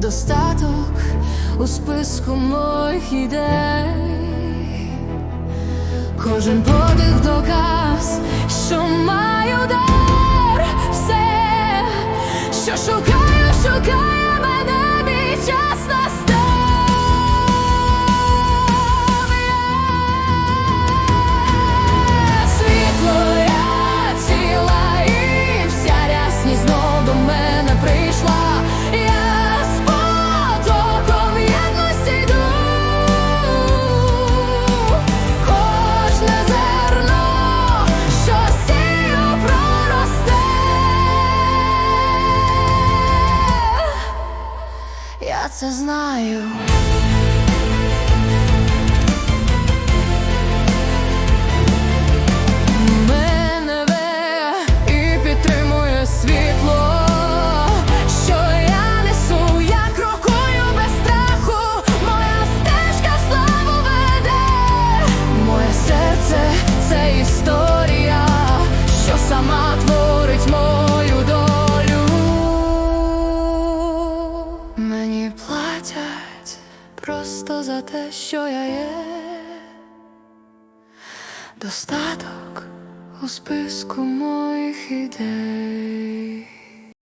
достаток у списку моїх ідей, кожен подих доказ, що маю дати я це знаю. просто за те, що я є, достаток у списку моїх ідей.